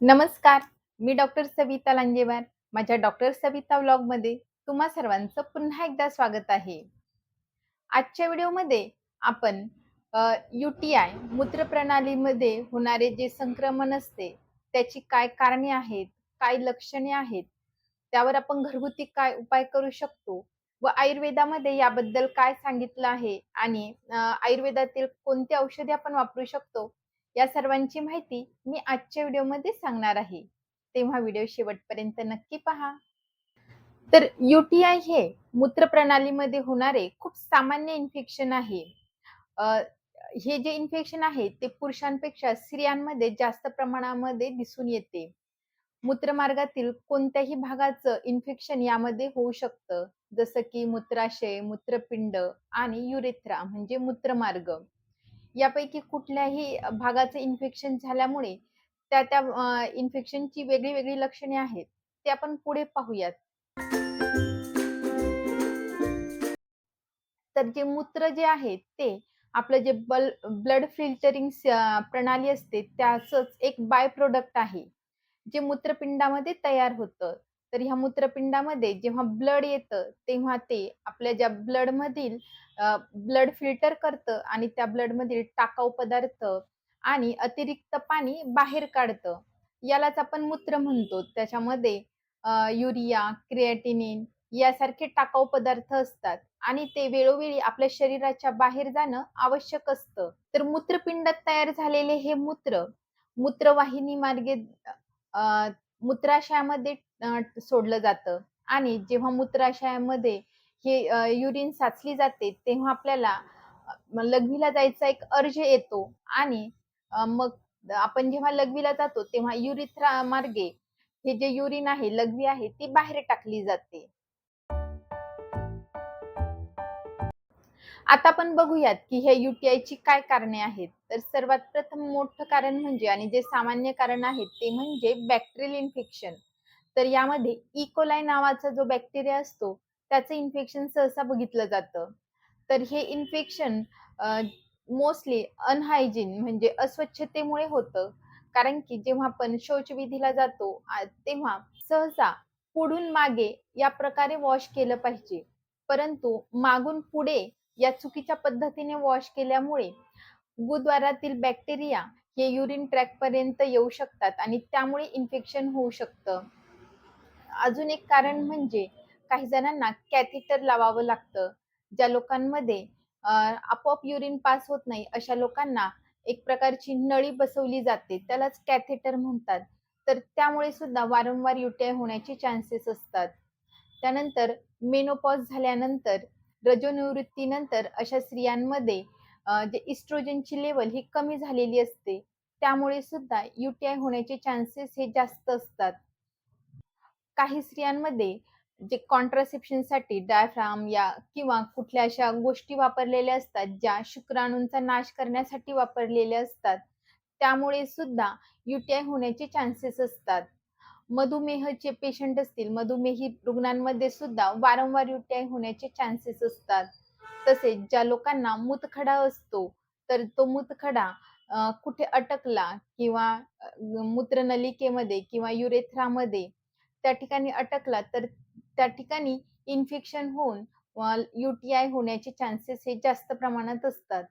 नमस्कार, मी डॉक्टर सविता लांजेवार. माझ्या डॉक्टर सविता ब्लॉगमध्ये तुम्हा सर्वांचं पुन्हा एकदा स्वागत आहे. आजच्या व्हिडिओमध्ये आपण अ, यू-टी-आय मूत्रप्रणालीमध्ये होणारे जे संक्रमण असते, त्याची काय कारणे आहेत, काय लक्षणे आहेत, त्यावर आपण घरगुती काय उपाय करू शकतो व आयुर्वेदामध्ये याबद्दल काय सांगितलं आहे आणि आयुर्वेदातील कोणती औषधे आपण वापरू शकतो, या सर्वांची माहिती मी आजच्या व्हिडिओमध्ये सांगणार आहे. तेव्हा व्हिडिओ शेवटपर्यंत नक्की पहा. तर यू-टी-आय हे मूत्रप्रणालीमध्ये होणारे खूप सामान्य इन्फेक्शन आहे. हे जे इन्फेक्शन आहे ते पुरुषांपेक्षा स्त्रियांमध्ये जास्त प्रमाणामध्ये दिसून येते. मूत्रमार्गातील कोणत्याही भागाचं इन्फेक्शन यामध्ये होऊ शकतं. जसं की मूत्राशय, मूत्रपिंड आणि युरेथ्रा म्हणजे मूत्रमार्ग. यापैकी कुठल्याही भागाचं इन्फेक्शन झाल्यामुळे त्या त्या इन्फेक्शनची वेगळी-वेगळी लक्षणे आहेत. ते आपण पुढे पाहूयात. तर जे मूत्र जे आहे ते आपलं जे बल ब्लड फिल्टरिंग प्रणाली असते त्याचंच एक बाय प्रोडक्ट आहे. जे मूत्रपिंडामध्ये तयार होतं. तर ह्या मूत्रपिंडामध्ये जेव्हा ब्लड येतं, तेव्हा ते आपल्या ज्या ब्लडमधील अ, ब्लड फिल्टर करतं आणि त्या ब्लडमधील टाकाऊ पदार्थ आणि अतिरिक्त पाणी बाहेर काढतं. यालाच आपण मूत्र म्हणतो. त्याच्यामध्ये युरिया, क्रिएटिनिन यासारखे टाकाऊ पदार्थ असतात आणि ते वेळोवेळी आपल्या शरीराच्या बाहेर जाणं आवश्यक असतं. तर मूत्रपिंडात तयार झालेले हे मूत्र, मूत्रवाहिनी मार्गे मूत्राशयामध्ये सोडलं जातं आणि जेव्हा मूत्राशयामध्ये हे युरिन साचली जाते, तेव्हा आपल्याला लघवीला जायचा एक अर्ज येतो आणि मग आपण जेव्हा लघवीला जातो, तेव्हा युरिथ्रा मार्गे हे जे युरिन आहे, लघवी आहे, ती बाहेर टाकली जाते. आता आपण बघूयात, की हे युटीआय ची काय कारणे आहेत. तर सर्वात प्रथम मोठं कारण म्हणजे आणि जे सामान्य कारण आहे ते म्हणजे बॅक्टेरियल इन्फेक्शन. तर यामध्ये e. इकोलाय नावाचा जो बॅक्टेरिया असतो, त्याचं इन्फेक्शन सहसा बघितलं जातं. तर हे इन्फेक्शन मोस्टली अनहायजीन म्हणजे अस्वच्छतेमुळे होतं. कारण की जेव्हा आपण शौचविधीला जातो तेव्हा सहसा पुढून मागे या प्रकारे वॉश केलं पाहिजे. परंतु मागून पुढे या चुकीच्या पद्धतीने वॉश केल्यामुळे गुदद्वारातील बॅक्टेरिया हे युरिन ट्रॅकपर्यंत येऊ शकतात आणि त्यामुळे इन्फेक्शन होऊ शकतं. अजून एक कारण म्हणजे काही जणांना कॅथेटर लावावं लागतं. ज्या लोकांमध्ये आपोआप युरिन पास होत नाही, अशा लोकांना एक प्रकारची नळी बसवली जाते. त्यालाच कॅथेटर म्हणतात. तर त्यामुळे सुद्धा वारंवार यू-टी-आय होण्याचे चान्सेस असतात. त्यानंतर मेनोपॉज झाल्यानंतर, रजोनिवृत्तीनंतर अशा स्त्रियांमध्ये जे इस्ट्रोजनची लेवल ही कमी झालेली असते. त्यामुळे सुद्धा यू-टी-आय होण्याचे चान्सेस हे जास्त असतात. काही स्त्रियांमध्ये जे कॉन्ट्रासेप्शनसाठी डायफ्राम या किंवा कुठल्या अशा गोष्टी वापरलेल्या असतात, ज्या शुक्राणूंचा नाश करण्यासाठी वापरलेल्या असतात. त्यामुळे सुद्धा यू-टी-आय होण्याचे चान्सेस असतात. मधुमेहचे पेशंट असतील, मधुमेही रुग्णांमध्ये सुद्धा वारंवार यू-टी-आय होण्याचे चान्सेस असतात. तसेच ज्या लोकांना मूतखडा असतो, तर तो मूतखडा कुठे अटकला किंवा मूत्रनलिकेमध्ये किंवा युरेथ्रामध्ये त्या ठिकाणी अटकला, तर त्या ठिकाणी इन्फेक्शन होऊन युटीआय होण्याचे चान्सेस हे जास्त प्रमाणात असतात.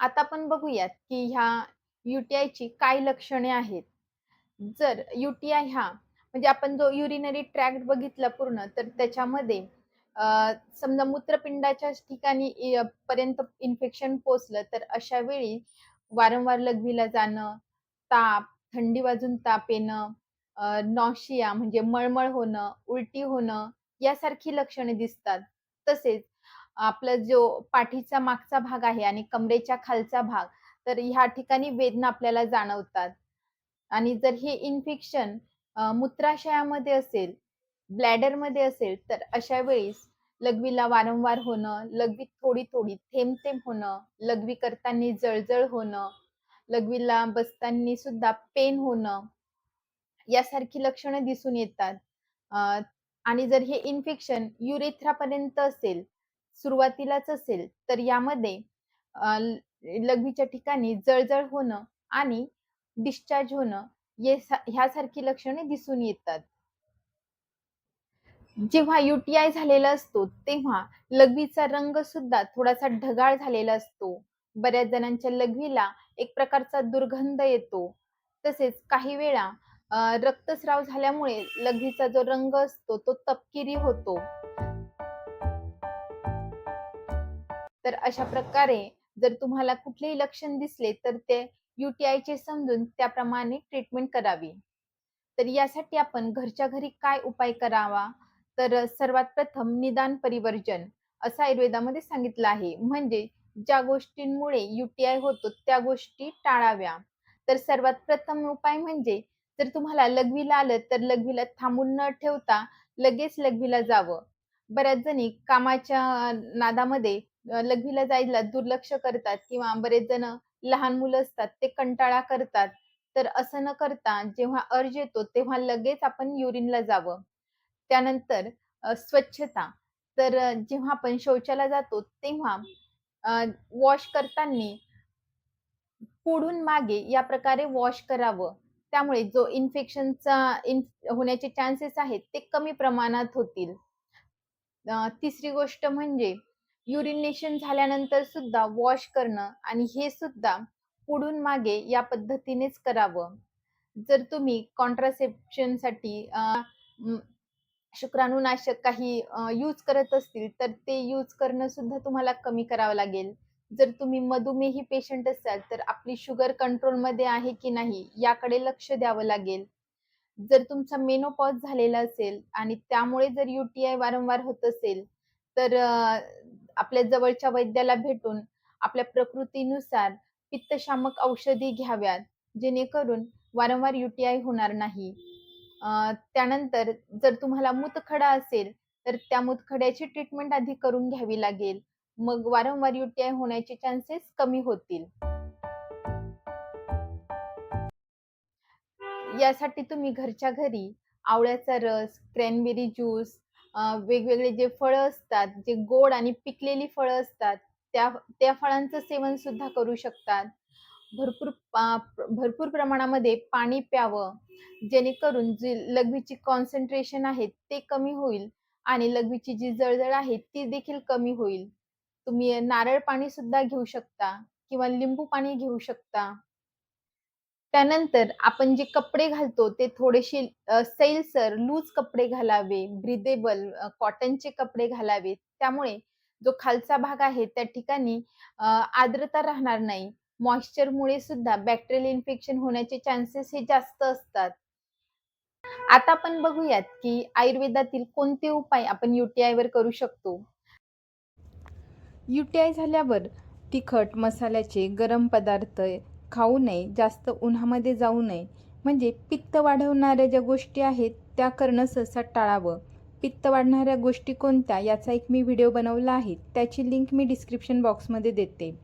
आता आपण बघूयात, की ह्या युटीआयची काय लक्षणे आहेत. जर युटीआय हा म्हणजे आपण जो युरिनरी ट्रॅक्ट बघितला पूर्ण, तर त्याच्यामध्ये समजा मूत्रपिंडाच्या ठिकाणी पर्यंत इन्फेक्शन पोहोचलं, तर अशा वेळी वारंवार लघवीला जाणं, ताप, थंडी वाजून ताप येणं, नॉशिया म्हणजे मळमळ होणं, उलटी होणं यासारखी लक्षणे दिसतात. तसेच आपला जो पाठीचा मागचा भाग आहे आणि कमरेच्या खालचा भाग, तर ह्या ठिकाणी वेदना आपल्याला जाणवतात. आणि जर हे इन्फेक्शन मूत्राशयामध्ये असेल, ब्लॅडरमध्ये असेल, तर अशा वेळेस लघवीला वारंवार होणं, लघवीत थोडी-थोडी, थेंब-थेंब होणं, लघवी करताना जळजळ होणं, लघवीला बसताना सुद्धा पेन होणं, यासारखी लक्षणं दिसून येतात. आणि जर हे इन्फेक्शन युरेथ्रापर्यंत असेल, सुरुवातीलाच असेल, तर यामध्ये लघवीच्या ठिकाणी जळजळ होणं आणि डिस्चार्ज होणं ह्यासारखी लक्षणे दिसून येतात. जेव्हा युटीआय झालेला असतो, तेव्हा लघवीचा रंग सुद्धा थोडासा ढगाळ झालेला असतो. बऱ्याच जणांच्या लघवीला एक प्रकारचा दुर्गंध येतो. तसेच काही वेळा रक्तस्राव झाल्यामुळे लघवीचा जो रंग असतो तो तपकिरी होतो. तर अशा प्रकारे जर तुम्हाला कुठलेही लक्षण दिसले तर ते यूटीआय चे समजून त्याप्रमाणे ट्रीटमेंट करावी. तर यासाठी आपण घरच्या घरी काय उपाय करावा? तर सर्वात प्रथम निदान परिवर्जन असं आयुर्वेदामध्ये सांगितलं आहे. म्हणजे ज्या गोष्टींमुळे युटीआय होतो त्या गोष्टी टाळाव्या. तर सर्वात प्रथम उपाय म्हणजे जर तुम्हाला लघवीला आलं तर लघवीला थांबून न ठेवता लगेच लघवीला जावं. बऱ्याच जणी कामाच्या नादामध्ये लघवीला जायला दुर्लक्ष करतात किंवा बरेच जण लहान मुलं असतात ते कंटाळा करतात. तर असं न करता जेव्हा अर्ज येतो तेव्हा लगेच आपण युरिनला जावं. त्यानंतर स्वच्छता तर जेव्हा आपण शौचाला जातो तेव्हा वॉश करताना पुढून मागे या प्रकारे वॉश करावं. त्यामुळे जो इन्फेक्शनचा इन होण्याचे चान्सेस आहेत ते कमी प्रमाणात होतील. तिसरी गोष्ट म्हणजे युरिनेशन झाल्यानंतर सुद्धा वॉश करणं आणि हे सुद्धा पुढून मागे या पद्धतीनेच करावं. जर तुम्ही कॉन्ट्रासेप्शनसाठी शुक्राणुनाशक काही यूज करत असतील, तर ते यूज करणं सुद्धा तुम्हाला कमी करावं लागेल. जर तुम्ही मधुमेही पेशंट असाल, तर आपली शुगर कंट्रोलमध्ये आहे की नाही याकडे लक्ष द्यावं लागेल. जर तुमचा मेनोपॉज झालेला असेल आणि त्यामुळे जर यू-टी-आय वारंवार होत असेल, तर आपल्या जवळच्या वैद्याला भेटून आपल्या प्रकृतीनुसार पित्तशामक औषधी घ्याव्यात, जेणेकरून वारंवार यू-टी-आय होणार नाही. अ, त्यानंतर जर तुम्हाला मूतखडा असेल, तर त्या मूतखड्याची ट्रीटमेंट आधी करून घ्यावी लागेल. मग वारंवार यू-टी-आय होण्याचे चान्सेस कमी होतील. यासाठी तुम्ही घरच्या घरी आवळ्याचा रस, क्रॅनबेरी ज्यूस, अ, वेगवेगळे जे फळं असतात, जे गोड आणि पिकलेली फळं असतात, त्या त्या फळांचं सेवन सुद्धा करू शकतात. भरपूर भरपूर प्रमाणामध्ये पाणी प्यावं, जेणेकरून जी लघवीची कॉन्सन्ट्रेशन आहे ते कमी होईल आणि लघवीची जी जळजळ आहे ती देखील कमी होईल. तुम्ही नारळ पाणी सुद्धा घेऊ शकता किंवा लिंबू पाणी घेऊ शकता. त्यानंतर आपण जे कपडे घालतो ते थोडेसे सैलसर, लूज कपडे घालावे, ब्रिदेबल कॉटनचे कपडे घालावे त्यामुळे जो खालचा भाग आहे त्या ठिकाणी आर्द्रता राहणार नाही. मॉइश्चरमुळे सुद्धा बॅक्टेरियल इन्फेक्शन होण्याचे चान्सेस हे जास्त असतात. आता आपण बघूयात, की आयुर्वेदातील कोणते उपाय आपण यू-टी-आयवर करू शकतो. यू-टी-आय झाल्यावर तिखट, मसाल्याचे, गरम पदार्थ खाऊ नये, जास्त उन्हामध्ये जाऊ नये. म्हणजे पित्त वाढवणाऱ्या ज्या गोष्टी आहेत त्या करणं सहसा टाळावं. पित्त वाढणाऱ्या गोष्टी कोणत्या याचा एक मी व्हिडिओ बनवला आहे. त्याची लिंक मी डिस्क्रिप्शन बॉक्समध्ये देते.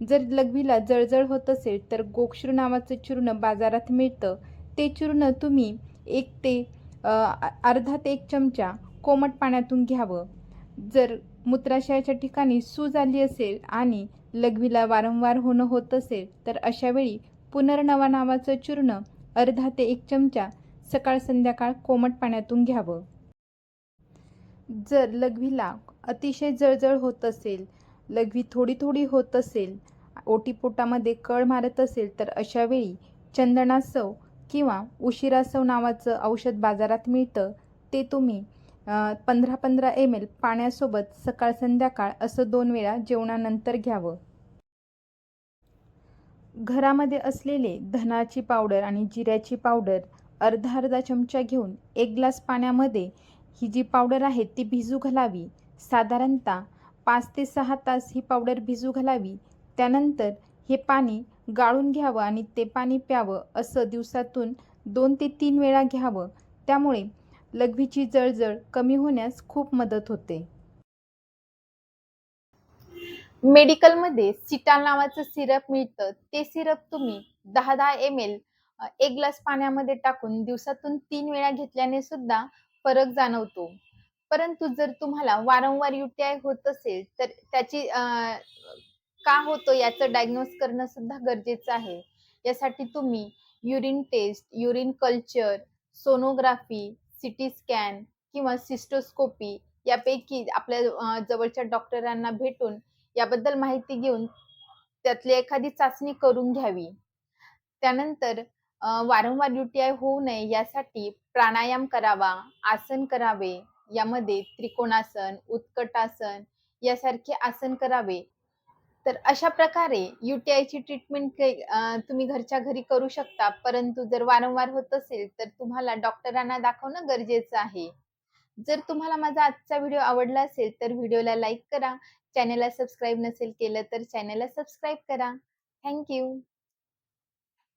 जर लघवीला जळजळ होत असेल तर गोक्षूर नावाचं चूर्ण बाजारात मिळतं. ते चूर्ण तुम्ही एक ते अर्धा ते एक चमचा कोमट पाण्यातून घ्यावं. जर मूत्राशयाच्या ठिकाणी सूज आली असेल आणि लघवीला वारंवार होणं होत असेल, तर अशावेळी पुनर्नवा नावाचं चूर्ण अर्धा ते एक चमचा सकाळ-संध्याकाळ कोमट पाण्यातून घ्यावं. जर लघवीला अतिशय जळजळ होत असेल, लघवी थोडी-थोडी होत असेल, ओटीपोटामध्ये कळ मारत असेल, तर अशावेळी चंदनासव किंवा उशिरासव नावाचं औषध बाजारात मिळतं. ते तुम्ही पंधरा पंधरा एम-एल पाण्यासोबत सकाळ-संध्याकाळ असं दोन वेळा जेवणानंतर घ्यावं. घरामध्ये असलेले धनाची पावडर आणि जिऱ्याची पावडर अर्धा-अर्धा चमचा घेऊन एक ग्लास पाण्यामध्ये ही जी पावडर आहे ती भिजू घालावी. साधारणतः पाच ते सहा तास ही पावडर भिजू घालावी. त्यानंतर हे पाणी गाळून घ्यावं आणि ते पाणी प्यावं. असं दिवसातून दोन ते तीन वेळा घ्यावं. त्यामुळे लघवीची जळजळ कमी होण्यास खूप मदत होते. मेडिकलमध्ये सिटाल नावाचं सिरप मिळतं. ते सिरप तुम्ही दहा दहा एम-एल एक ग्लास पाण्यामध्ये टाकून दिवसातून तीन वेळा घेतल्याने सुद्धा फरक जाणवतो. परंतु जर तुम्हाला वारंवार यू-टी-आय होत असेल, तर त्याची का होतो याचं डायग्नोज करणं सुद्धा गरजेचं आहे. यासाठी तुम्ही urine test, urine culture, sonography, CT scan किंवा सिस्टोस्कोपी यापैकी आपल्या जवळच्या डॉक्टरांना भेटून याबद्दल माहिती घेऊन त्यातली एखादी चाचणी करून घ्यावी. त्यानंतर वारंवार यू-टी-आय होऊ नये यासाठी प्राणायाम करावा, आसन करावे. यामध्ये त्रिकोणासन, उत्कटासन यासारखे आसन करावे. तर अशा प्रकारे यू-टी-आयची ट्रीटमेंट तुम्ही घरच्या घरी करू शकता. परंतु जर वारंवार होत असेल, तर तुम्हाला डॉक्टरांना दाखवणं गरजेचं आहे. जर तुम्हाला माझा आजचा व्हिडिओ आवडला असेल, तर व्हिडिओला लाईक करा. चॅनलला सबस्क्राईब नसेल केलं, तर चॅनलला सबस्क्राईब करा. Thank you.